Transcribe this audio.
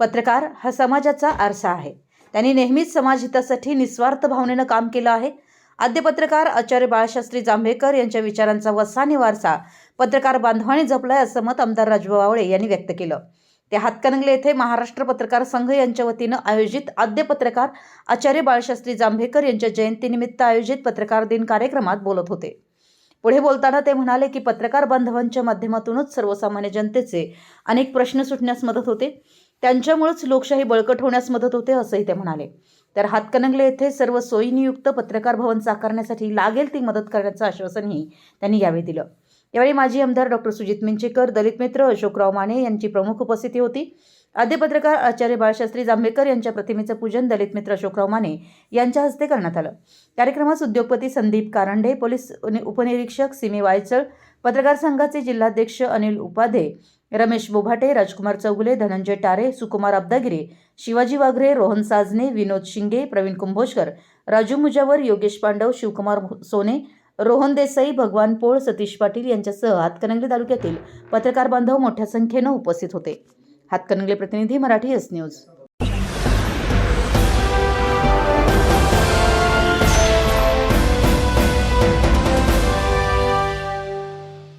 पत्रकार हा समाजाचा आरसा आहे. त्यांनी नेहमीच समाजहितासाठी निस्वार्थ भावनेनं काम केलं आहे. आद्य पत्रकार आचार्य बाळशास्त्री जांभेकर यांच्या विचारांचा वसाने वारसा पत्रकार बांधवाने जपलाय असं मत आमदार राजू आवळे यांनी व्यक्त केलं. ते हातकणंगले येथे महाराष्ट्र पत्रकार संघ यांच्या वतीनं आयोजित आद्य पत्रकार आचार्य बाळशास्त्री जांभेकर यांच्या जयंतीनिमित्त आयोजित पत्रकार दिन कार्यक्रमात बोलत होते. पुढे बोलताना ते म्हणाले की पत्रकार बांधवांच्या माध्यमातूनच सर्वसामान्य जनतेचे अनेक प्रश्न सुटण्यास मदत होते. त्यांच्यामुळेच लोकशाही बळकट होण्यास मदत होते असंही ते म्हणाले. तर हातकणंगले येथे सर्व सोयीनियुक्त पत्रकार भवन साकारण्यासाठी लागेल ती मदत करण्याचं आश्वासनही त्यांनी यावेळी दिलं. यावेळी माजी आमदार डॉक्टर सुजित मिंचेकर दलित मित्र अशोकराव माने यांची प्रमुख उपस्थिती होती. आद्य पत्रकार आचार्य बाळशास्त्री जांभेकर यांच्या प्रतिमेचं पूजन दलित मित्र अशोकराव माने यांच्या हस्ते करण्यात आलं. कार्यक्रमास उद्योगपती संदीप कारंडे पोलीस उपनिरीक्षक सिमी वायचळ पत्रकार संघाचे जिल्हाध्यक्ष अनिल उपाधे रमेश बोभाटे राजकुमार चौगुले धनंजय टारे सुकुमार अब्दागिरे शिवाजी वाघरे रोहन साजने विनोद शिंगे प्रवीण कुंभोजकर राजू मुजावर योगेश पांडव शिवकुमार सोने रोहन देसाई भगवान पोळ सतीश पाटील यांच्यासह हातकणंगले तालुक्यातील पत्रकार बांधव मोठ्या संख्येनं उपस्थित होते. हातकणंगले प्रतिनिधी मराठी एस न्यूज